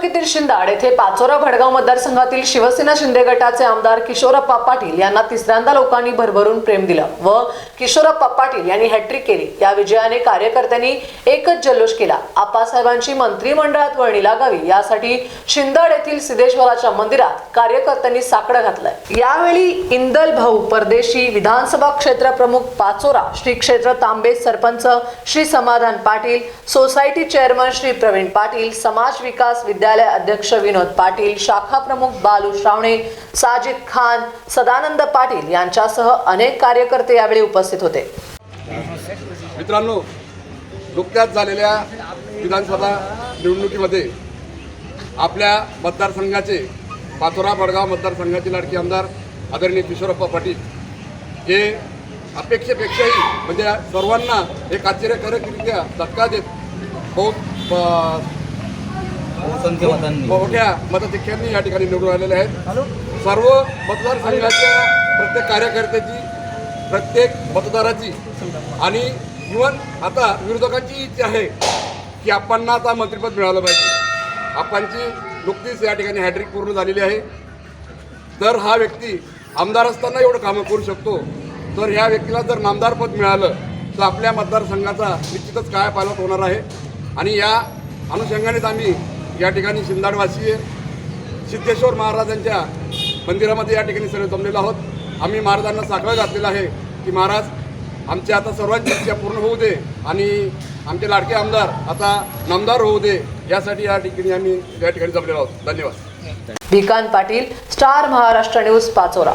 तालुक्यातील शिंदाड येथे पाचोरा भडगाव मतदारसंघातील शिवसेना शिंदे गटाचे आमदार किशोरप्पा पाटील यांना तिसऱ्यांदा लोकांनी भरभरून प्रेम दिलं व किशोरप्पा पाटील यांनी हॅट्रिक केली. या विजयाने कार्यकर्त्यांनी एकच जल्लोष केला. आप्पासाहेबांची मंत्रिमंडळात वर्णी लागावी यासाठी शिंदाड येथील सिद्धेश्वराच्या मंदिरात कार्यकर्त्यांनी साकडं घातलंय. यावेळी इंदल भाऊ परदेशी विधानसभा क्षेत्र प्रमुख पाचोरा श्री क्षेत्र तांबे सरपंच श्री समाधान पाटील सोसायटी चेअरमन श्री प्रवीण पाटील समाज विकास विद्या विद्यालय अध्यक्ष विनोद पाटील शाखा प्रमुख बालू श्रावणे साजिद खान सदानंद पाटील यांच्यासह अनेक कार्यकर्ते यावेळी उपस्थित होते. मित्रांनो नुकत्याच झालेल्या विधानसभा निवडणुकीमध्ये आपल्या मतदारसंघाचे पाचोरा बडगाव मतदारसंघाचे लाडके आमदार आदरणीय किशोरप्पा पाटील हे अपेक्षेपेक्षाही म्हणजे सर्वांना एक आश्चर्यकारकरित्या धक्का देत हो, बहुत मोठ्या मताधिक्यांनी या ठिकाणी निवडून आलेले आहेत. सर्व मतदारसंघाच्या प्रत्येक कार्यकर्त्याची प्रत्येक मतदाराची आणि इवन आता विरोधकांची इच्छा आहे की आपणना आता मंत्रिपद मिळालं पाहिजे. आपणची नुकतीच या ठिकाणी हॅड्रिक पूर्ण झालेली आहे. तर हा व्यक्ती आमदार असताना एवढं कामं करू शकतो तर ह्या व्यक्तीला जर नामदारपद मिळालं तर आपल्या मतदारसंघाचा निश्चितच काय पालत होणार आहे. आणि या अनुषंगानेच आम्ही या ठिकाणी शिंदाडवासी सिद्धेश्वर महाराजांच्या मंदिरामध्ये या ठिकाणी सर्व जमलेलो आहोत. आम्ही महाराजांना साखळं घातलेलं आहे की महाराज आमच्या आता सर्वांची इच्छा पूर्ण होऊ दे आणि आमचे लाडके आमदार आता नामदार होऊ दे यासाठी या ठिकाणी आम्ही या ठिकाणी जमलेलो आहोत. धन्यवाद. Bhikan Patil star Maharashtra news Pachora.